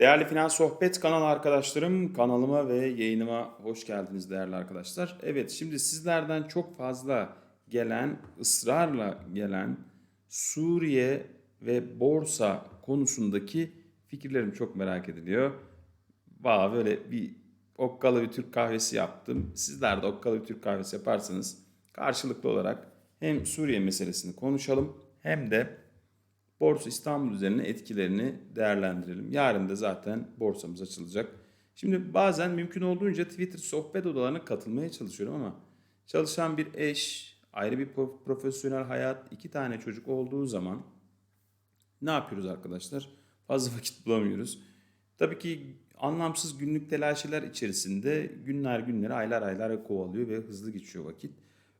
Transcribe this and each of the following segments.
Değerli Finans Sohbet kanalı arkadaşlarım, kanalıma ve yayınıma hoş geldiniz değerli arkadaşlar. Evet, şimdi sizlerden çok fazla gelen, ısrarla gelen Suriye ve borsa konusundaki fikirlerim çok merak ediliyor. Valla böyle bir okkalı bir Türk kahvesi yaptım. Sizler de okkalı bir Türk kahvesi yaparsanız karşılıklı olarak hem Suriye meselesini konuşalım hem de Borsa İstanbul üzerine etkilerini değerlendirelim. Yarın da zaten borsamız açılacak. Şimdi bazen mümkün olduğunca Twitter sohbet odalarına katılmaya çalışıyorum ama çalışan bir eş, ayrı bir pro- profesyonel hayat, iki tane çocuk olduğu zaman ne yapıyoruz arkadaşlar? Fazla vakit bulamıyoruz. Tabii ki anlamsız günlük telaşeler içerisinde günler günleri aylar aylar kovalıyor ve hızlı geçiyor vakit.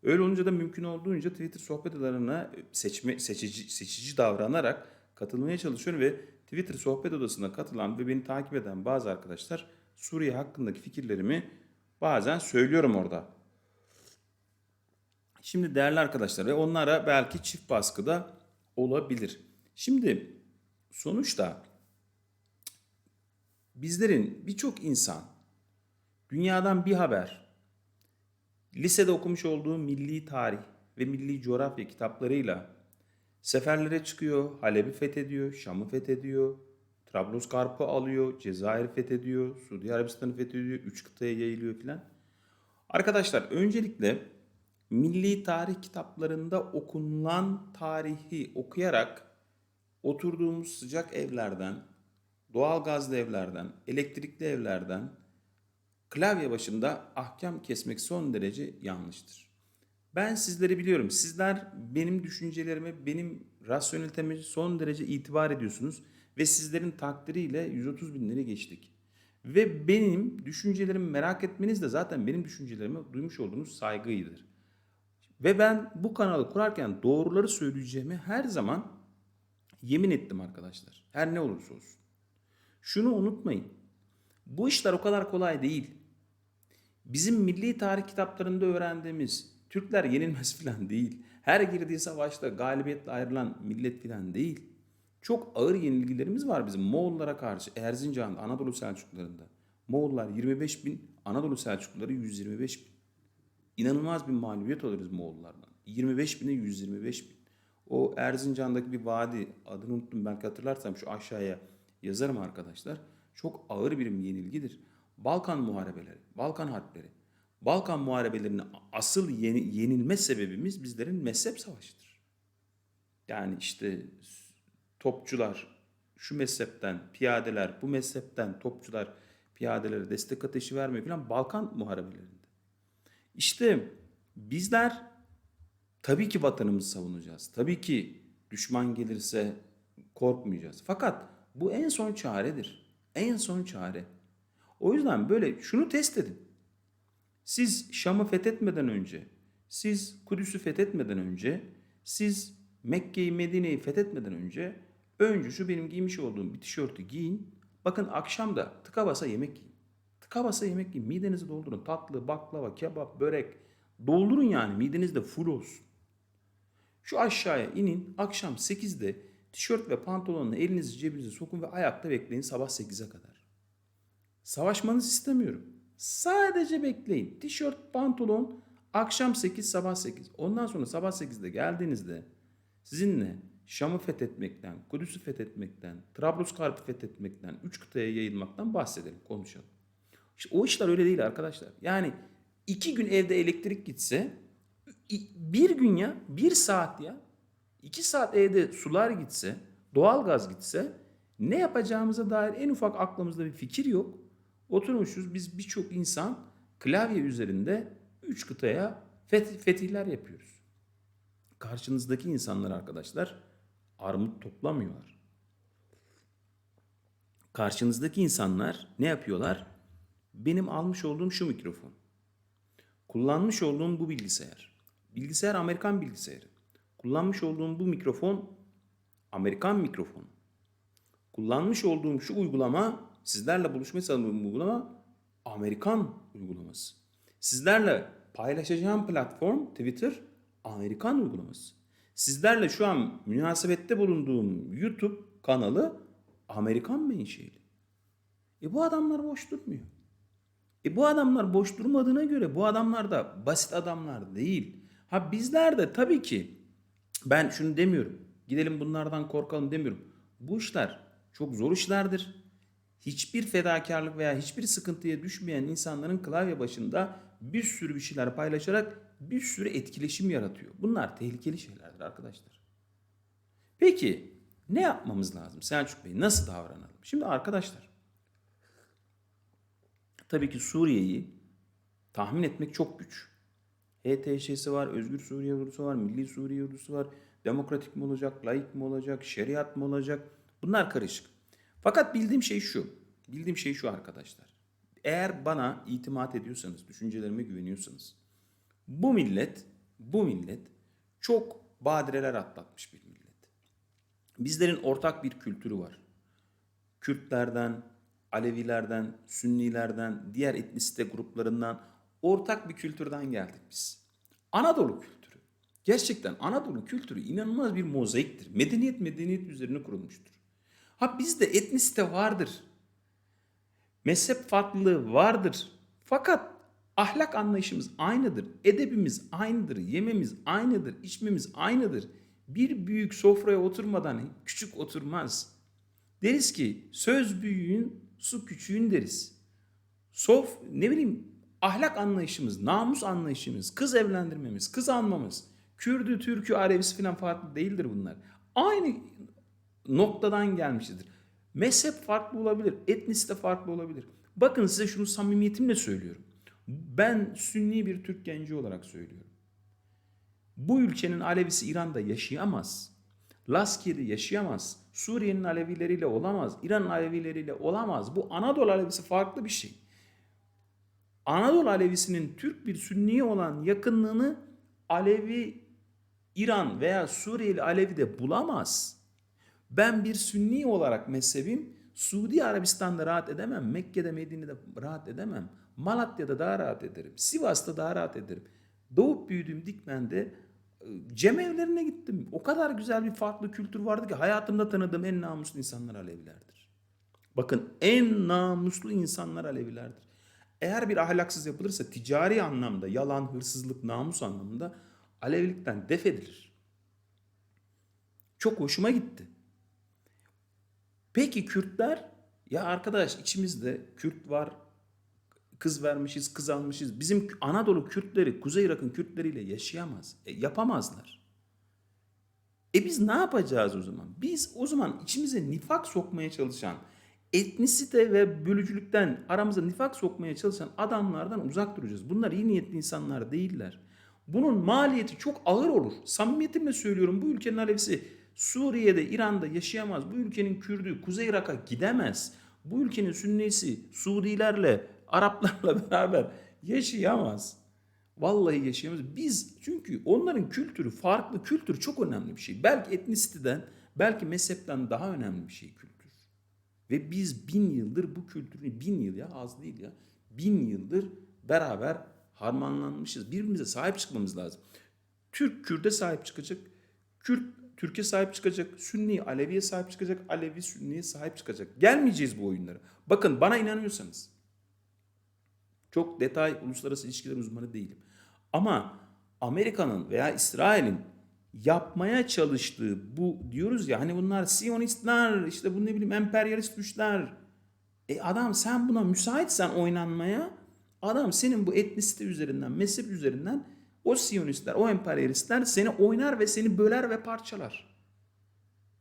Öyle olunca da mümkün olduğunca Twitter sohbet odalarına seçme, seçici, seçici davranarak katılmaya çalışıyorum ve Twitter sohbet odasına katılan ve beni takip eden bazı arkadaşlar Suriye hakkındaki fikirlerimi bazen söylüyorum orada. Şimdi değerli arkadaşlar ve onlara belki çift baskıda olabilir. Şimdi sonuçta bizlerin birçok insan dünyadan bir haber, lisede okumuş olduğu milli tarih ve milli coğrafya kitaplarıyla seferlere çıkıyor, Halep'i fethediyor, Şam'ı fethediyor, Trablusgarp'ı alıyor, Cezayir'i fethediyor, Suudi Arabistan'ı fethediyor, üç kıtaya yayılıyor filan. Arkadaşlar öncelikle milli tarih kitaplarında okunulan tarihi okuyarak oturduğumuz sıcak evlerden, doğal gazlı evlerden, elektrikli evlerden klavye başında ahkam kesmek son derece yanlıştır. Ben sizleri biliyorum. Sizler benim düşüncelerime, benim rasyoneliteme son derece itibar ediyorsunuz. Ve sizlerin takdiriyle 130 binleri geçtik. Ve benim düşüncelerimi merak etmeniz de zaten benim düşüncelerime duymuş olduğunuz saygıydır. Ve ben bu kanalı kurarken doğruları söyleyeceğimi her zaman yemin ettim arkadaşlar. Her ne olursa olsun. Şunu unutmayın. Bu işler o kadar kolay değil. Bizim milli tarih kitaplarında öğrendiğimiz Türkler yenilmez filan değil. Her girdiği savaşta galibiyetle ayrılan millet filan değil. Çok ağır yenilgilerimiz var bizim Moğollara karşı Erzincan'da, Anadolu Selçuklularında. Moğollar 25 bin, Anadolu Selçukluları 125 bin. İnanılmaz bir mağlubiyet alırız Moğollardan. 25 bine 125 bin. O Erzincan'daki bir vadi adını unuttum belki hatırlarsam şu aşağıya yazarım arkadaşlar. Çok ağır bir yenilgidir. Balkan muharebeleri, Balkan harpleri. Balkan muharebelerinin asıl yeni, yenilme sebebimiz bizlerin mezhep savaşıdır. Yani işte topçular şu mezhepten, piyadeler bu mezhepten, topçular piyadelere destek ateşi vermiyor falan Balkan muharebelerinde. İşte bizler tabii ki vatanımızı savunacağız. Tabii ki düşman gelirse korkmayacağız. Fakat bu en son çaredir. En son çare. O yüzden böyle şunu test edin. Siz Şam'ı fethetmeden önce, siz Kudüs'ü fethetmeden önce, siz Mekke'yi, Medine'yi fethetmeden önce önce şu benim giymiş olduğum bir tişörtü giyin. Bakın akşam da tıka basa yemek yiyin. Tıka basa yemek yiyin. Midenizi doldurun. Tatlı, baklava, kebap, börek. Doldurun yani mideniz de full olsun. Şu aşağıya inin. Akşam 8'de tişört ve pantolonla elinizi cebinize sokun ve ayakta bekleyin sabah 8'e kadar. Savaşmanızı istemiyorum. Sadece bekleyin. Tişört, pantolon, akşam 8, sabah 8. Ondan sonra sabah 8'de geldiğinizde sizinle Şam'ı fethetmekten, Kudüs'ü fethetmekten, Trablusgarp'ı fethetmekten, üç kıtaya yayılmaktan bahsedelim, konuşalım. İşte o işler öyle değil arkadaşlar. Yani iki gün evde elektrik gitse, bir gün ya, bir saat ya, iki saat evde sular gitse, doğalgaz gitse ne yapacağımıza dair en ufak aklımızda bir fikir yok. Oturmuşuz biz birçok insan klavye üzerinde üç kıtaya fetihler yapıyoruz. Karşınızdaki insanlar arkadaşlar armut toplamıyorlar. Karşınızdaki insanlar ne yapıyorlar? Benim almış olduğum şu mikrofon. Kullanmış olduğum bu bilgisayar. Bilgisayar Amerikan bilgisayarı. Kullanmış olduğum bu mikrofon Amerikan mikrofonu. Kullanmış olduğum şu uygulama sizlerle buluşmayı sağladığım uygulama Amerikan uygulaması. Sizlerle paylaşacağım platform Twitter Amerikan uygulaması. Sizlerle şu an münasebette bulunduğum YouTube kanalı Amerikan menşeli. E bu adamlar boş durmuyor. E bu adamlar boş durmadığına göre bu adamlar da basit adamlar değil. Ha bizler de tabii ki ben şunu demiyorum. Gidelim bunlardan korkalım demiyorum. Bu işler çok zor işlerdir. Hiçbir fedakarlık veya hiçbir sıkıntıya düşmeyen insanların klavye başında bir sürü bir şeyler paylaşarak bir sürü etkileşim yaratıyor. Bunlar tehlikeli şeylerdir arkadaşlar. Peki ne yapmamız lazım Selçuk Bey? Nasıl davranalım? Şimdi arkadaşlar tabii ki Suriye'yi tahmin etmek çok güç. HTŞ'si var, Özgür Suriye Ordusu var, Milli Suriye Ordusu var. Demokratik mi olacak, laik mi olacak, şeriat mı olacak? Bunlar karışık. Fakat bildiğim şey şu. Bildiğim şey şu arkadaşlar. Eğer bana itimat ediyorsanız, düşüncelerime güveniyorsanız bu millet, bu millet çok badireler atlatmış bir millet. Bizlerin ortak bir kültürü var. Kürtlerden, Alevilerden, Sünnilerden, diğer etnisite gruplarından ortak bir kültürden geldik biz. Anadolu kültürü. Gerçekten Anadolu kültürü inanılmaz bir mozaiktir. Medeniyet medeniyet üzerine kurulmuştur. Ha bizde etnisite vardır. Mezhep farklılığı vardır. Fakat ahlak anlayışımız aynıdır. Edebimiz aynıdır. Yememiz aynıdır. içmemiz aynıdır. Bir büyük sofraya oturmadan küçük oturmaz. Deriz ki söz büyüğün su küçüğün deriz. Sof ne bileyim ahlak anlayışımız, namus anlayışımız, kız evlendirmemiz, kız almamız, Kürdü, Türkü, Arevisi falan farklı değildir bunlar. Aynı noktadan gelmiştir. Mezhep farklı olabilir, etnisite farklı olabilir. Bakın size şunu samimiyetimle söylüyorum. Ben Sünni bir Türk genci olarak söylüyorum. Bu ülkenin Alevisi İran'da yaşayamaz. Laskeri yaşayamaz. Suriye'nin Alevileriyle olamaz. İran'ın Alevileriyle olamaz. Bu Anadolu Alevisi farklı bir şey. Anadolu Alevisinin Türk bir Sünniye olan yakınlığını Alevi İran veya Suriyeli Alevi de bulamaz. Ben bir Sünni olarak mezhebim Suudi Arabistan'da rahat edemem. Mekke'de Medine'de rahat edemem. Malatya'da daha rahat ederim. Sivas'ta daha rahat ederim. Doğup büyüdüğüm Dikmen'de e, cemevlerine gittim. O kadar güzel bir farklı kültür vardı ki hayatımda tanıdığım en namuslu insanlar Alevilerdir. Bakın en namuslu insanlar Alevilerdir. Eğer bir ahlaksız yapılırsa ticari anlamda yalan, hırsızlık, namus anlamında Alevilikten def edilir. Çok hoşuma gitti. Peki Kürtler? Ya arkadaş içimizde Kürt var, kız vermişiz, kız almışız. Bizim Anadolu Kürtleri Kuzey Irak'ın Kürtleriyle yaşayamaz. E, yapamazlar. E biz ne yapacağız o zaman? Biz o zaman içimize nifak sokmaya çalışan, etnisite ve bölücülükten aramıza nifak sokmaya çalışan adamlardan uzak duracağız. Bunlar iyi niyetli insanlar değiller. Bunun maliyeti çok ağır olur. Samimiyetimle söylüyorum bu ülkenin Alevisi Suriye'de, İran'da yaşayamaz. Bu ülkenin Kürdü Kuzey Irak'a gidemez. Bu ülkenin Sünnisi Suudilerle, Araplarla beraber yaşayamaz. Vallahi yaşayamaz. Biz çünkü onların kültürü farklı. Kültür çok önemli bir şey. Belki etnisiteden, belki mezhepten daha önemli bir şey kültür. Ve biz bin yıldır bu kültürü, bin yıl ya az değil ya, bin yıldır beraber harmanlanmışız. Birbirimize sahip çıkmamız lazım. Türk Kürt'e sahip çıkacak. Kürt Türkiye sahip çıkacak. Sünni Alevi'ye sahip çıkacak. Alevi Sünni'ye sahip çıkacak. Gelmeyeceğiz bu oyunlara. Bakın bana inanıyorsanız. Çok detay uluslararası ilişkiler uzmanı değilim. Ama Amerika'nın veya İsrail'in yapmaya çalıştığı bu diyoruz ya hani bunlar Siyonistler işte bu ne bileyim emperyalist güçler. E adam sen buna müsaitsen oynanmaya adam senin bu etnisite üzerinden mezhep üzerinden o Siyonistler o emperyalistler seni oynar ve seni böler ve parçalar.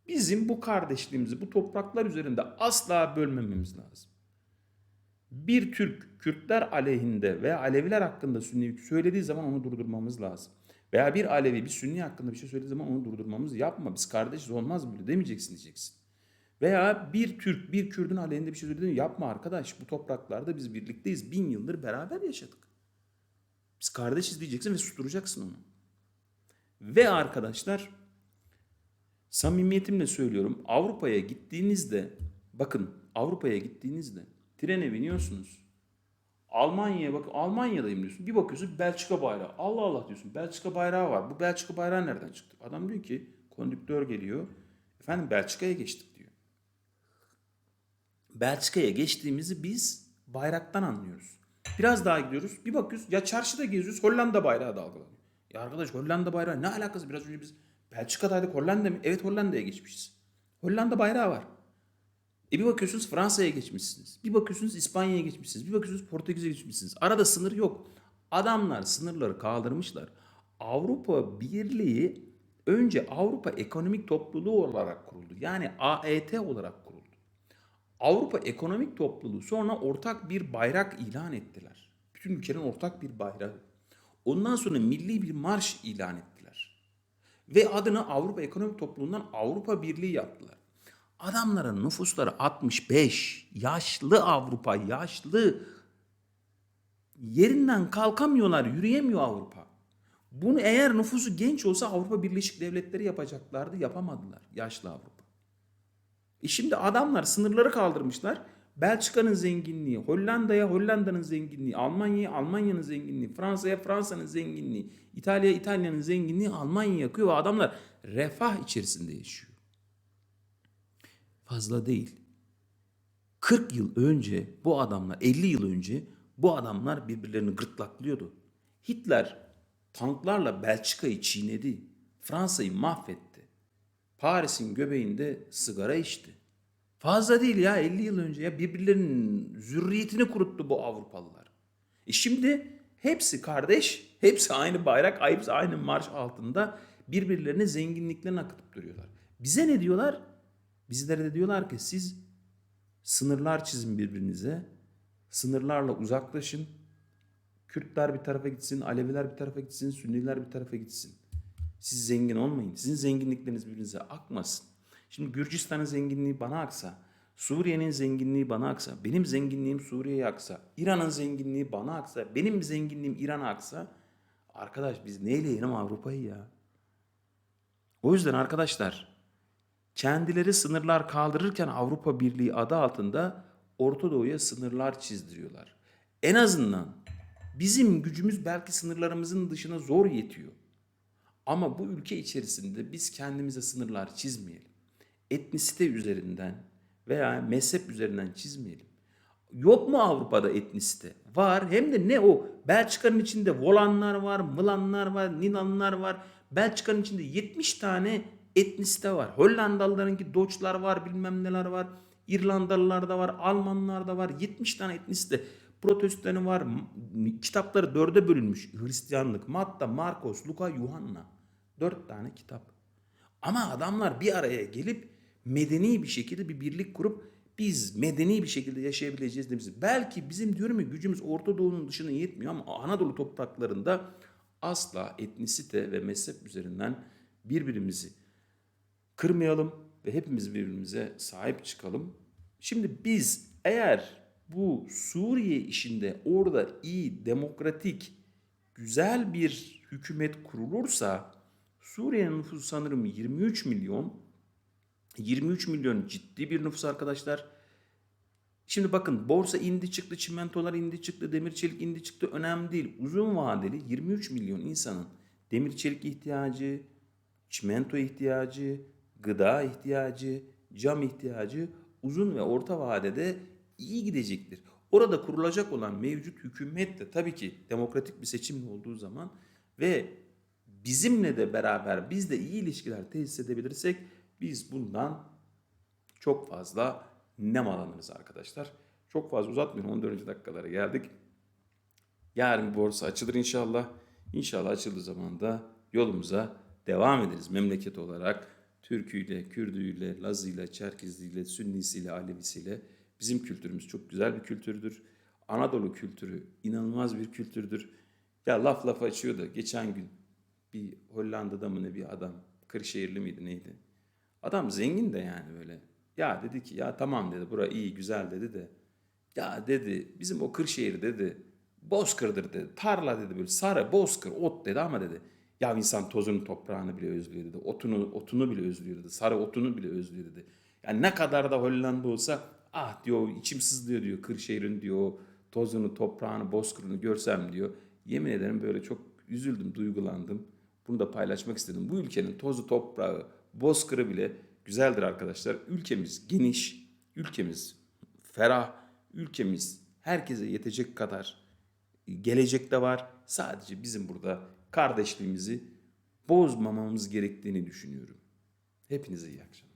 Bizim bu kardeşliğimizi bu topraklar üzerinde asla bölmememiz lazım. Bir Türk Kürtler aleyhinde veya Aleviler hakkında Sünni söylediği zaman onu durdurmamız lazım. Veya bir Alevi bir Sünni hakkında bir şey söylediği zaman onu durdurmamız yapma biz kardeşiz olmaz böyle demeyeceksin diyeceksin. Veya bir Türk bir Kürdün aleyhinde bir şey söylediği yapma arkadaş bu topraklarda biz birlikteyiz bin yıldır beraber yaşadık. Biz kardeşiz diyeceksin ve susturacaksın onu. Ve arkadaşlar samimiyetimle söylüyorum Avrupa'ya gittiğinizde bakın Avrupa'ya gittiğinizde trene biniyorsunuz. Almanya'ya bak Almanya'dayım diyorsun. Bir bakıyorsun Belçika bayrağı. Allah Allah diyorsun. Belçika bayrağı var. Bu Belçika bayrağı nereden çıktı? Adam diyor ki kondüktör geliyor. Efendim Belçika'ya geçtik diyor. Belçika'ya geçtiğimizi biz bayraktan anlıyoruz. Biraz daha gidiyoruz. Bir bakıyoruz ya çarşıda geziyoruz Hollanda bayrağı dalgalanıyor. Ya arkadaş Hollanda bayrağı ne alakası? Biraz önce biz Belçika'daydık Hollanda mı? Evet Hollanda'ya geçmişiz. Hollanda bayrağı var. E bir bakıyorsunuz Fransa'ya geçmişsiniz. Bir bakıyorsunuz İspanya'ya geçmişsiniz. Bir bakıyorsunuz Portekiz'e geçmişsiniz. Arada sınır yok. Adamlar sınırları kaldırmışlar. Avrupa Birliği önce Avrupa Ekonomik Topluluğu olarak kuruldu. Yani AET olarak kuruldu. Avrupa Ekonomik Topluluğu sonra ortak bir bayrak ilan ettiler. Bütün ülkenin ortak bir bayrağı. Ondan sonra milli bir marş ilan ettiler. Ve adını Avrupa Ekonomik Topluluğundan Avrupa Birliği yaptılar. Adamların nüfusları 65. Yaşlı Avrupa, yaşlı. Yerinden kalkamıyorlar, yürüyemiyor Avrupa. Bunu eğer nüfusu genç olsa Avrupa Birleşik Devletleri yapacaklardı, yapamadılar yaşlı Avrupa. E şimdi adamlar sınırları kaldırmışlar. Belçika'nın zenginliği, Hollanda'ya Hollanda'nın zenginliği, Almanya'ya Almanya'nın zenginliği, Fransa'ya Fransa'nın zenginliği, İtalya'ya İtalya'nın zenginliği Almanya yakıyor ve adamlar refah içerisinde yaşıyor. Fazla değil. 40 yıl önce bu adamlar, 50 yıl önce bu adamlar birbirlerini gırtlaklıyordu. Hitler tanklarla Belçika'yı çiğnedi. Fransa'yı mahvetti. Paris'in göbeğinde sigara içti. Fazla değil ya 50 yıl önce ya birbirlerinin zürriyetini kuruttu bu Avrupalılar. E şimdi hepsi kardeş, hepsi aynı bayrak, hepsi aynı marş altında birbirlerine zenginliklerini akıtıp duruyorlar. Bize ne diyorlar? Bizlere de diyorlar ki siz sınırlar çizin birbirinize, sınırlarla uzaklaşın. Kürtler bir tarafa gitsin, Aleviler bir tarafa gitsin, Sünniler bir tarafa gitsin. Siz zengin olmayın. Sizin zenginlikleriniz birbirinize akmasın. Şimdi Gürcistan'ın zenginliği bana aksa, Suriye'nin zenginliği bana aksa, benim zenginliğim Suriye'ye aksa, İran'ın zenginliği bana aksa, benim zenginliğim İran'a aksa, arkadaş biz neyle yenelim Avrupa'yı ya? O yüzden arkadaşlar kendileri sınırlar kaldırırken Avrupa Birliği adı altında Orta Doğu'ya sınırlar çizdiriyorlar. En azından bizim gücümüz belki sınırlarımızın dışına zor yetiyor. Ama bu ülke içerisinde biz kendimize sınırlar çizmeyelim. Etnisite üzerinden veya mezhep üzerinden çizmeyelim. Yok mu Avrupa'da etnisite? Var. Hem de ne o? Belçika'nın içinde Volanlar var, Mılanlar var, Ninanlar var. Belçika'nın içinde 70 tane etnisite var. Hollandalılarınki Doçlar var, bilmem neler var. İrlandalılar da var, Almanlar da var. 70 tane etnisite. Protestanı var. Kitapları dörde bölünmüş. Hristiyanlık, Matta, Markos, Luka, Yuhanna. Dört tane kitap. Ama adamlar bir araya gelip medeni bir şekilde bir birlik kurup biz medeni bir şekilde yaşayabileceğiz demişiz. Belki bizim diyorum ya gücümüz Orta Doğu'nun dışına yetmiyor ama Anadolu topraklarında asla etnisite ve mezhep üzerinden birbirimizi kırmayalım ve hepimiz birbirimize sahip çıkalım. Şimdi biz eğer bu Suriye işinde orada iyi, demokratik, güzel bir hükümet kurulursa Suriye'nin nüfusu sanırım 23 milyon. 23 milyon ciddi bir nüfus arkadaşlar. Şimdi bakın borsa indi çıktı, çimentolar indi çıktı, demir çelik indi çıktı önemli değil. Uzun vadeli 23 milyon insanın demir çelik ihtiyacı, çimento ihtiyacı, gıda ihtiyacı, cam ihtiyacı uzun ve orta vadede iyi gidecektir. Orada kurulacak olan mevcut hükümet de tabii ki demokratik bir seçimle olduğu zaman ve bizimle de beraber biz de iyi ilişkiler tesis edebilirsek biz bundan çok fazla nemalanırız arkadaşlar. Çok fazla uzatmıyorum 14. dakikalara geldik. Yarın borsa açılır inşallah. İnşallah açıldığı zaman da yolumuza devam ederiz memleket olarak. Türküyle, Kürdüyle, Lazıyla, Çerkezliyle, Sünnisiyle, Alevisiyle. Bizim kültürümüz çok güzel bir kültürdür. Anadolu kültürü inanılmaz bir kültürdür. Ya laf laf açıyor da geçen gün bir Hollanda'da mı ne bir adam, Kırşehirli miydi neydi? Adam zengin de yani böyle. Ya dedi ki ya tamam dedi bura iyi güzel dedi de. Ya dedi bizim o Kırşehir dedi bozkırdır dedi. Tarla dedi böyle sarı bozkır ot dedi ama dedi. Ya insan tozunu toprağını bile özlüyor dedi. Otunu otunu bile özlüyor dedi. Sarı otunu bile özlüyor dedi. Yani ne kadar da Hollanda olsa ah diyor içim sızlıyor diyor Kırşehir'in diyor tozunu toprağını bozkırını görsem diyor. Yemin ederim böyle çok üzüldüm duygulandım. Bunu da paylaşmak istedim. Bu ülkenin tozu toprağı bozkırı bile güzeldir arkadaşlar. Ülkemiz geniş, ülkemiz ferah ülkemiz herkese yetecek kadar gelecekte var. Sadece bizim burada kardeşliğimizi bozmamamız gerektiğini düşünüyorum. Hepinize iyi akşamlar.